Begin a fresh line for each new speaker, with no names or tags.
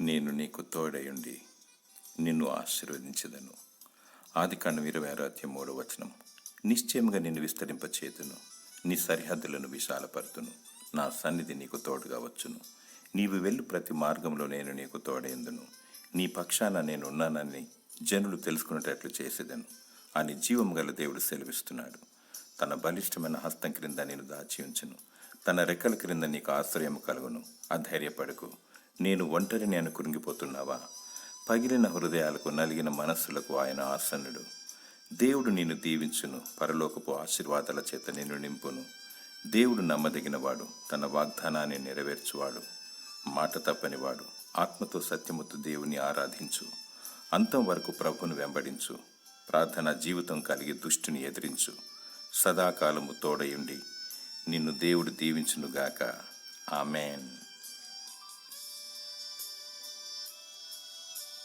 నేను నీకు తోడయుండి నిన్ను ఆశీర్వదించదను. ఆది కాండం ఇరవై ఆరో అధ్యాయం మూడో వచనం. నిశ్చయముగా నిన్ను విస్తరింపచేతును నీ సరిహద్దులను విశాలపరుతును నా సన్నిధి నీకు తోడుగా వచ్చును. నీవు వెళ్ళు ప్రతి మార్గంలో నేను నీకు తోడేందును. నీ పక్షాన నేను ఉన్నానని జనులు తెలుసుకునేటట్లు చేసేదను. అని జీవం గల దేవుడు సెలవిస్తున్నాడు. తన బలిష్టమైన హస్తం క్రింద నేను దాచి ఉంచును. తన రెక్కల క్రింద నీకు ఆశ్రయం కలుగును. అధైర్యపడకు. నేను ఒంటరిని అని కురింగిపోతున్నావా పగిలిన హృదయాలకు నలిగిన మనస్సులకు ఆయన ఆసనుడు దేవుడు నిన్ను దీవించును. పరలోకపు ఆశీర్వాదాల చేత నిన్ను నింపును. దేవుడు నమ్మదగినవాడు. తన వాగ్దానాన్ని నెరవేర్చువాడు. మాట తప్పనివాడు. ఆత్మతో సత్యముతో దేవుని ఆరాధించు. అంతం వరకు ప్రభును వెంబడించు. ప్రార్థన జీవితం కలిగి దుష్టిని ఎదిరించు. సదాకాలము తోడయుండి నిన్ను దేవుడు దీవించునుగాక. ఆమెన్.